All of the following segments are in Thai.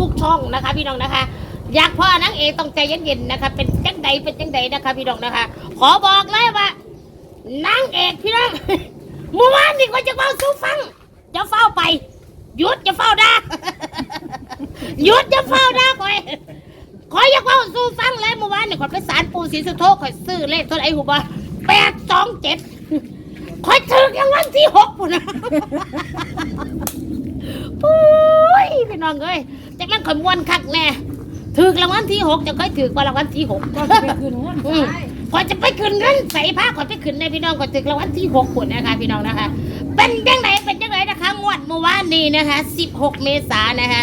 ทุก ๆ ช่องนะคะ พี่น้องนะคะ อยากพ่อนางเอกต้องใจเย็นๆนะคะ เป็นจังใดเป็นจังใดนะคะ พี่น้องนะคะ ขอบอกเลยว่านางเอกพี่น้องเมื่อวานนี่ก็จะเฝ้าสู้ฟังจะเฝ้าไปหยุดจะเฝ้าด่าหยุดจะเฝ้าด่าคอยคอยอยากเฝ้าสู้ฟังเลยเมื่อวานนี่คอยไปสารปูศรีสุโธคอยซื้อเลขตัวไอ้หูบ่แปดสองเจ็ดคอยถึงรางวัลที่หกปุ่นนะปุ้ยพี่น้องเอ้ย จากนั้นข่อยมวนคักแน่ถือรางวัลที่หกจะค่อยถือกว่ารางวัลที่หกก็จะไปคืนหุ้นอืมข่อยจะไปขึ้นเงินใส่ผ้าข่อยไปขึ้นในพี่น้องข่อยถือรางวัลที่หกคนนะคะพี่น้องนะคะ เป็นยังไงเป็นยังไงนะคะงวดเมื่อวานนี้นะคะ 16 เมษายนนะคะ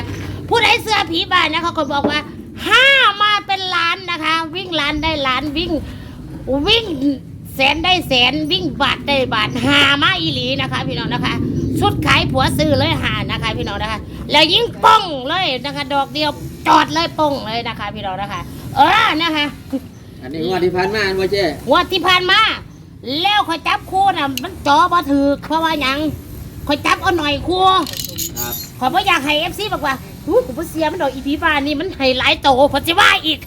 ผู้ใดเสื้อผีบ้านนะคะเขาบอกว่าห้ามาเป็นล้านนะคะ วิ่งล้านได้ล้านวิ่งวิ่งแสนได้แสนวิ่งบาทได้บาทหามาอีหลีนะคะ พี่น้องนะคะ ชุดขายผัวซื้อเลยหา นะคะพี่น้องนะคะ แล้วยิ่งป้องเลยนะคะ ดอกเดียวจอดเลยป้องเลยนะคะ พี่น้องนะคะ เออนะคะอันนี้งวดที่ผ่านมาว่าเจ๊งวดที่ผ่านมาแล้วคอยจับคู่น่ะมันจอบ่ถือเพราะว่าหยังคอยจับเอาหน่อยคู่ครับขอยบ่อยากให้เอฟซีบอกว่าอู้กูบ่เสียมันดอกอีพีบ้านนี่มันให้หลายโตเพอสิว่าอีก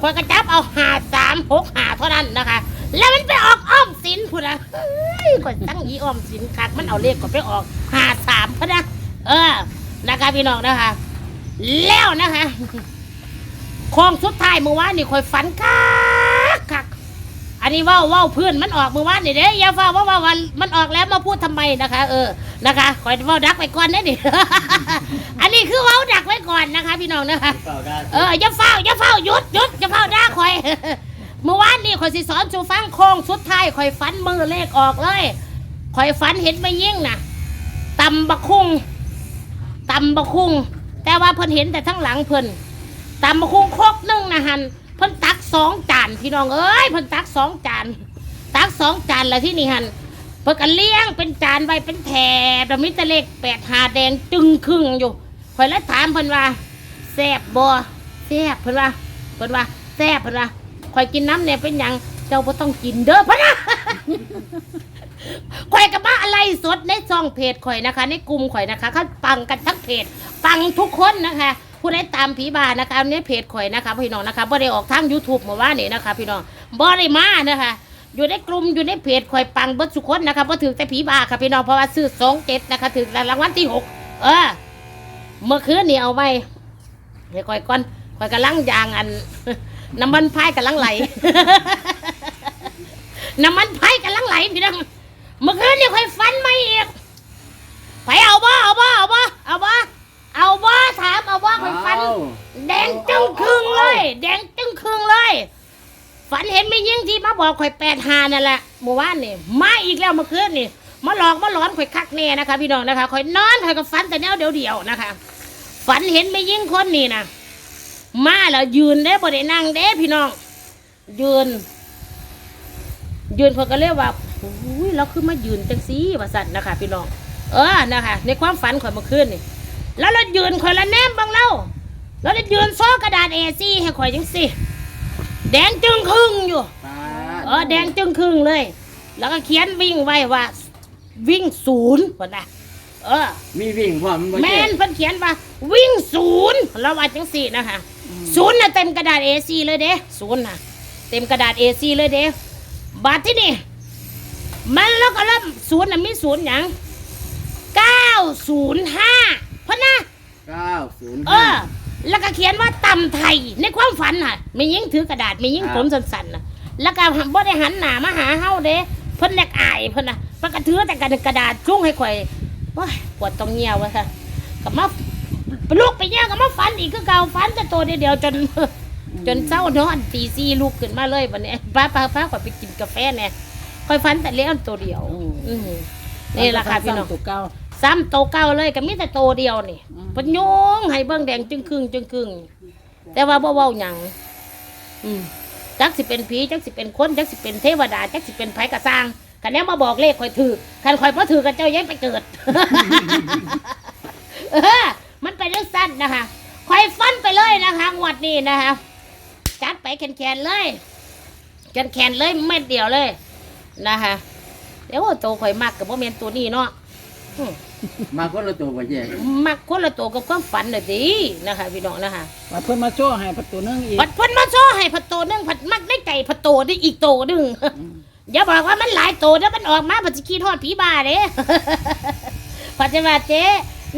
คอยกระจับเอาหาสามหกหาเท่านั้นนะคะ แล้วมันไปออกอ้อมสินพุ่นนะเฮ้ยก่อนตั้งอีอ้อมสินคักมันเอาเลขก่อนไปออกหาสามพะนะ เออ นะคะพี่น้องนะคะ แล้วนะคะโค้งสุดท้ายเมื่อวานนี่คอยฝันคักคักอันนี้เว่าเว่าเพื่อนมันออกเมื่อวานนี่เด้อย่าฟ้าว่าว่าวันมันออกแล้วมาพูดทำไมนะคะ เออนะคะคอยเว่าดักไปก่อนนะนี่อันนี้คือเว่าดักไว้ก่อนนะคะ พี่น้องนะคะเปล่าได้เอออย่าเฝ้าอย่าเฝ้าหยุดหยุดอย่าเฝ้าด่าคอยเมื่อวานนี่คอยสิสอนจูฟังโค้งสุดท้ายคอยฟันมือเลขออกเลยคอยฟันเห็นไม่ยิ่งน่ะตำบะคุง ตำบะคุงแต่ว่าเพิ่นเห็นแต่ทั้งหลังเพิ่นตำบะคุงครกหนึ่งนะฮันเพิ่นตักสองจานพี่น้องเอ้ยเพิ่นตักสองจานตักสองจานแล้วที่นี่ฮันเพิ่นก็เลี้ยงเป็นจานไว้เป็นแถบแล้วมิตรเลขแปดหาแดงจึงครึ่งอยู่คอยเลยถามเพิ่นว่าแซ่บบ่แซ่บเพิ่นว่าเพิ่นว่าแซ่บเพิ่นว่าข่อยกินน้ำเนี่ยเป็นหยังเจ้าบ่ต้องกินเด้อเพิ่นนะ ข่อยกับบ้าอะไรสดในช่องเพจข่อยนะคะ ในกลุ่มข่อยนะคะเขาปังกันทั้งเพจปังทุกคนนะคะผู้ใดตามผีบานะคะในเพจข่อยนะคะพี่น้องนะคะบ่ได้ออกทาง YouTube เมื่อวานนี้นะคะ พี่น้องบ่ได้มานะคะ อยู่ในกลุ่มอยู่ในเพจข่อยปังเบิดทุกคนนะคะบ่ถือแต่ผีบาค่ะพี่น้องเพราะว่าซื้อ27นะคะถึงรางวัลที่หกเออเมื่อคืนนี่เอาไว้เดี๋ยวคอยก่อนคอยกำลังยางอัน น้ำมันพายกำลังไหลน้ำมันพายกำลังไหลพี่น้อง เมื่อคืนนี่คอยฟันไม่อีกไปเอาบ่เอาบ่เอาบ่เอาบ่เอาบ่ถามเอาบ่คอยฟันแดงจึงครึ่งเลย แดงจึงครึ่งเลย ฝันเห็นไม่ยิ่งที่มาบอกข่อยแปดหานั่นแหละเมื่อวานนี่มาอีกแล้วเมื่อคืนนี่มาหลอกมาหลอนข่อยคักแน่นะคะ พี่น้องนะคะข่อยนอนข่อยก็ฝันแต่แนวเดียวๆนะคะ ฝันเห็นไม่ยิ่งคนนี่นะมาแล้วยืนได้บ่ได้นั่งเด้พี่น้อง ยืน ยืนเขาก็เรียกว่าอุ้ย เราคือมายืนจังซี่ว่าสั่นนะคะพี่น้อง เออนะคะ ในความฝันข่อยเมื่อคืนนี่แล้วเรายืนข่อยละแนมบังเราแล้วเรายืนซ้อกระดาษเอซี่ให้ข่อยจังซี่แดงจึงครึ่งอยู่ปลาเออแดงจึงครึ่งเลย แล้วก็เขียนวิ่งไว้ว่า วิ่งศูนย์พ่นนะเออ มีวิ่งพร้อมว่าแมเจ๊นเพิ่นเขียนว่า วิ่งศูนย์เราว่าจังสี่นะคะศูนย์น่ะเต็มกระดาษ A4 เลยเด้ศูนย์น่ะ เต็มกระดาษ A4 เลยเด้บาทที่นี่ มันแล้วก็เริ่มศูนย์น่ะมีศูนย์หยังเก้าศูนย์ห้าพะนะเก้าศูนย์เออแล้วก็เขียนว่าตำไทยในความฝันน่ะไม่ยิ่งถือกระดาษไม่ยิ่งผมสั้นๆน่ะแล้วก็บ่ได้หันหน้ามาหาเฮาเด้เพิ่นแลกอายเพิ่นน่ะเพิ่นก็ถือแต่กระดาษจุ้งให้ข่อยโอ้ยปวดตรงเงียวว่าซะก็มาลูกไปเงี้ยก็มาฝันอีกคือเก่าฝันแต่ตัวเดียวๆจน จนเช้านอนตีสี่ลูกขึ้นมาเลยบัดนี้ป้าป้าป้าข่อยไปกินกาแฟแน่ ข่อยฝันแต่เลี้ยงตัวเดียวอือนี่ล่ะค่ะพี่น้องตัวเก่าซ้ำโตวเก่าเลยก็มีแต่โตวเดียวนี่อืมเพิ่นโยงให้เบิ่งแดงจึงครึ่งจึงครึ่งแต่ว่าบ่เว้าหยังอืมจักสิเป็นผีจักสิเป็นคนจักสิเป็นเทวดาจักสิเป็นไผกระสร้างคันแนวมาบอกเลขข่อยถือคันข่อยบ่ถือกันเจ้าย้ายไปเกิดเออมันเป็นเรื่องสั้นนะคะข่อยฟันไปเลยนะคะงวดนี้นะคะจัดไปแขนๆเลยแขนๆเลยเม็ดเดียวเลย นะคะเดี๋ยวโตข่อยมากกับบ่แม่นตัวนี้เนาะอืมมาคนละตัวบ่เจ๊มักคนละตัวกับความฝันน่ะดินะคะพี่น้องนะคะว่าเพิ่นมาโชว์ให้ประตูนึงอีกผัดเพิ่นมาโซ่ให้ผัดโตนึงผัดมักได้ไก่ผัดโตได้อีกโตนึงอย่าบอกว่ามันหลายโตแล้วมันออกมาผัดสิขี้ทอดผีบ้าเด้ผัดจะว่าเจ๊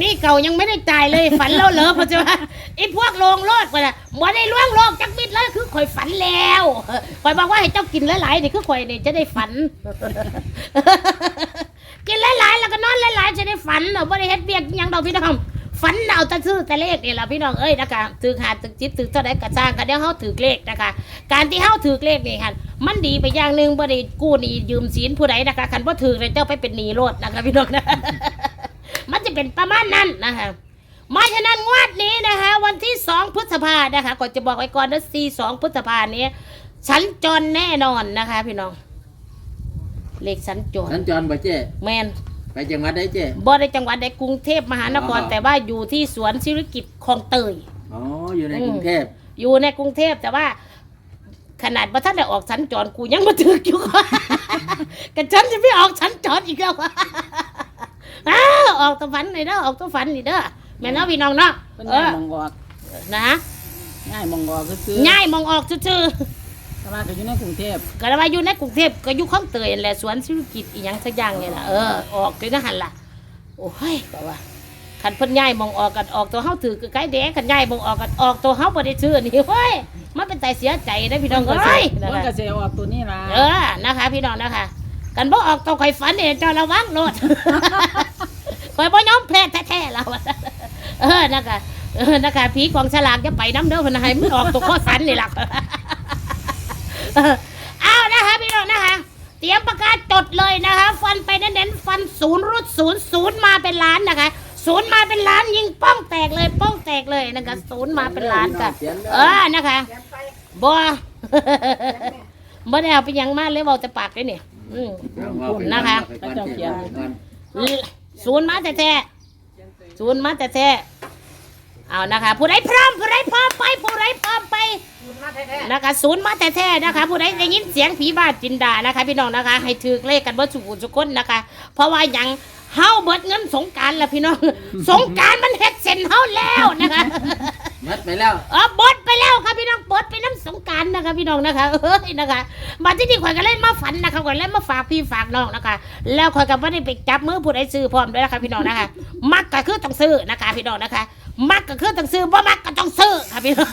นี่เก่ายังไม่ได้จ่ายเลย ฝันแล้วเหรอผัดจะว่าไอ้พวกโลงโลดไปละบ่ได้ล่วงโลกจักมิดเลยคือข่อยฝันแล้วข่อยบอกว่าให้เจ้ากินหลายๆนี่คือข่อยนี่จะได้ฝัน กินหลายๆแล้วก็นอนหลายๆจะได้ฝันเนาะบ่ได้เฮ็ดเบียกยังดอกพี่น้องฝันเอาแต่ซื้อแต่เลขนี่ล่ะพี่น้องเอ้ยนะคะถือหาถือจิตถือเท่าใดก็สร้างกันเดี๋ยวเฮาถือเลขนะคะ การที่เฮาถือเลขนี่ค่ะมันดีไปอย่างหนึงบ่ได้กู้หนี้ยืมสินผู้ใดนะคะคันบ่ถือเลยเจ้าไปเป็นหนี้โลดนะคะพี่น้องนะ เป็นประมาณนั้นนะคะมาฉะนั้นงวดนี้นะคะ วันที่2พฤษภานะคะก่อนจะบอกไว้ก่อนนะ4 2พฤษภานี้สัญจรแน่นอนนะคะ พี่น้องเลขสัญจรสัญจรบ่เจ๊แมนไปจังหวัดใดเจ๊บ่ได้จังหวัดใดกรุงเทพมหานครอ๋อแต่ว่าอยู่ที่สวนศิริกิจคลองเตยอ๋ออยู่ในอืมกรุงเทพอยู่ในกรุงเทพแต่ว่า ขนาดว่าท่านได้ออกสัญจรกูยังมาถึกอยู่กันฉันจะไม่ออกสัญจรอีกแล้ว อ้าวออกตัวฝันนี่เด้อออกตัวฝันนี่เด้อแม่น้องพี่น้องเนาะเพิ่นเอง่ายอมองออกนะง่ายมองออกคือง่ายมองออกซื่อตลาดก็อยู่ในกรุงเทพๆก็เลยว่าอยู่ในกรุงเทพก็อยู่คลองเตยนั่นแหละสวนศิริกิจอีหยังสักอย่างเนี่ยล่ะเออออกเลยนะหันล่ะโอ้ยก็ว่าคันเพิ่นย้ายมองออกกันออกตัวเฮาถือคือไก่แดงคันย้ายมองออกกันออกตัวเฮาบ่ได้ซื้อนี่เฮ้ยมันเป็นใจเสียใจนะพี่น้องเอ้ยนะเพิ่นคะก็สิเอาออกตัวนี้ล่ะ เออ นะคะ พี่น้องนะคะ กันบ่ออกตัวข่อยฝันเนี่ยเจ้าระวังโลด ข่อยบ่ยอมแพ้แท้ๆแล้วอะเออนะคะเออนะคะผีกองฉลากจะไปน้ำเด้อเพิ่นให้มันออกตัวข้อฝันนี่ล่ะเออเอานะคะพี่น้องนะคะ เตรียมประกาศจดเลยนะคะ ฟันไปเน้นๆฟันศูนย์รุดศูนย์ศูนย์มาเป็นล้านนะคะศูนย์มาเป็นล้านยิงป้องแตกเลยป้องแตกเลยนะคะศูนย์มาเป็นล้านค่ะเออนะคะบ่บ่ได้เอาไปหยังมาเลยเว้าแต่ปากเลยเนี่ย อืมเอาเอาไปนะคะก่อนเอาไปก่อนเจ๊เอาไปก่อนศูนย์มาแต่แท้ศูนย์มาแต่แท้เอานะคะ ผู้ใดพร้อมผู้ใดพร้อมไปผู้ใดพร้อมไปนะคะศูนย์มาแต่แท้นะคะ ผู้ใดได้ยินเสียงผีบ้าจินดานะคะ พี่น้องนะคะ ให้ถือเลขกันเบ่สุขุสุคนนะคะ เพราะว่าหยัง เฮาเบิดเงินสงกรารแล้วพี่น้อง สงกรารมันเฮ็ดเส้นเฮาแล้วนะคะ มัดไปแล้ว เออบดไปแล้วครับพี่น้องบดไปน้ำสงกรารนะคะพี่น้องนะคะเอ้ยนะคะมาที่นี่ข่อยก็เล่นมาฝันนะคะข่อยเล่นมาฝากพี่ฝากน้องนะคะ แล้วข่อยก็ไม่ได้ไปจับมือผู้ใดซื้อพร้อมด้วยนะคะพี่น้องนะคะมักก็คือต้องซื้อนะคะ พี่น้องนะคะ มักก็คือต้องซื้อบ่มักก็ต้องซื้อค่ะพี่น้อง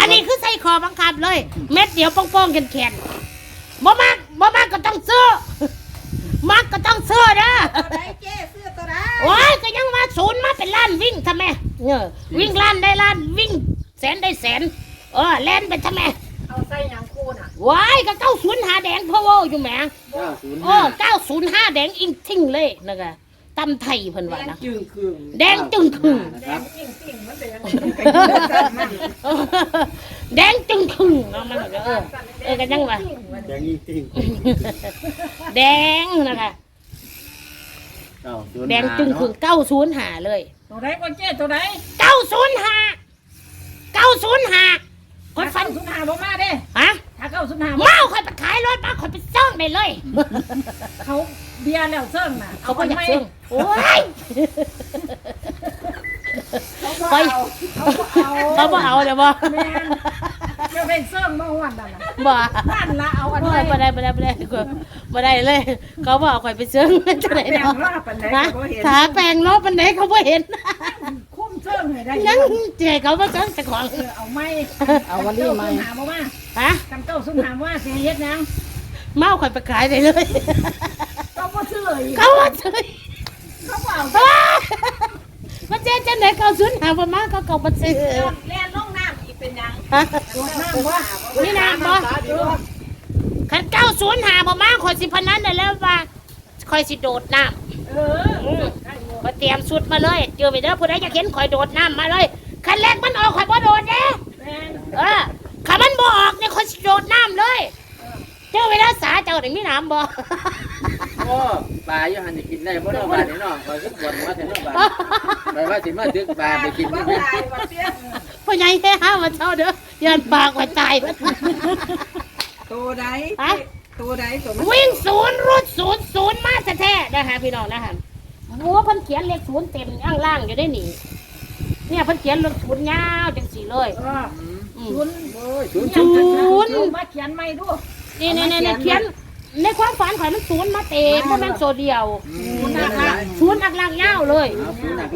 อันนี้คือใส่คอบังคับเลย เม็ดเดียวป้องๆแข็งๆบ่มักบ่มักก็ต้องซื้อ มักก็ต้องซื้อนะตัวใดเจ้เสื้อตัวใดโอ้ยก็ยังมาศูนย์มาเป็นล้านวิ่งทำไมเออวิ่งล้านได้ล้านวิ่งแสนได้แสน เออแล่นไปทำไมเอาใส่หยังคูน่ะว้ายก็เก้าศูนย์หาแดงพะโวอยู่แหมเก้าศูนย์โอ้ห้าเก้าศูนย์ห้าแดงอิงทิ้งเลยนะคะ ตำไทยเพิ่นว่านะจึงครึ่งแดงจึงครึ่งนะแดครับงจริงจริงๆมันเป็นยังไงมันแดงจึงครึ่งเนาะมันก็เออเออกันยังวะแดงจริงแดงนะคะเก้าศูนย์แดงจึงครึ่งเก้าศูนย์หาเลยตัวใดก็เจ้ตัวใดเก้าศูนย์หาเก้าศูนย์หาคนฟันสุนหาบ่มาเด้ฮะถ้าเข้าสุนหาบ่เมาคอยไปขายรถมาคอยไปซ่อง ได้เลย เขาเบียร์แล้วเซิ่งน่ะเขาก็อยากไม่ซ่องโอ้ยเขาไปก็เอาเขาก็เอาเขาบ่เอาเลยบ่แม่นจะไปเซิ่งมาหวันนั่นน่ะบ่บ้านละเอาอันบ่ไว้บ่ได้บ่ได้บ่ได้บ่ได้เลย เขาบ่เอาข่อยไปซ่องจังได๋แบ่งเนาะรอบปันไหนฮะก็บ่เห็นถาแปลงเนาะปานใดเขาบ่เห็นคุ้มเซิ่งให้ได้ยังเจ๊เขาบ่ซ่องเจ้าของเออเอาไม้เอาวันนี้ไหมสุนหาบ่มาฮะกันเก้าสุนหาบ่มาสิเฮ็ดหยัง เมาข่อยไปขายได้เลยก็บ่ซื้ออีกเขาว่าซื้อเขาบ่เอาว้ามันเจ๊จังได๋เขาซื้อหาบ่มาเขาก็บ่ซื้อแล่นลงน้ำอีกเป็นหยังฮะโดดน้ำบ่นี่น้ำบ่คันเก้าศูนย์หาบ่มาข่อยสิพนันได้แล้วว่าข่อยสิโดดน้ำเอออืมข่อยเตรียมชุดมาเลยเจอไปเด้อผู้ใดอยากเห็นข่อยโดดน้ำมาเลยคันแรกมันออกข่อยบ่โดดเด้แม่นเออคันมันบ่ออกเนี่ยข่อยสิโดดน้ำเลย เจอไปแล้วสาเจ้าได้มีน้ำบ่โอ้ปลาอยู่หันจะกินได้เพราะเราบ้านนี่เนาะคอยขึ้นบนมาถึงเราบ้านไปว่าสิมาดึกปลาไปกินว่านี่ตายว่าเสียพ่อใหญ่แค่ห้ามาเจ้าเด้อยันปากข่อยตายเบิดตัวใดฮะตัวใดตัวมันวิ่งศูนย์รุดศูนย์ศูนย์มาแท้ๆนะคะพี่น้องนะคะหัวเพิ่นเขียนเลขศูนย์เต็มข้างล่างอยู่ได้หนิเนี่ยเพิ่นเขียนเลขศูนย์ยาวจังสี่เลยเอออืมอืมศูนย์โอ้ยศูนย์ศูนย์เอามาเขียนไม่ดูนี่นี่นี่เขียน ในความฝันข่อยมันศูนย์มาเต็มเพราะมันโซเดียวอืมศูนย์อักลากยาวเลย เอาศูนย์หนัก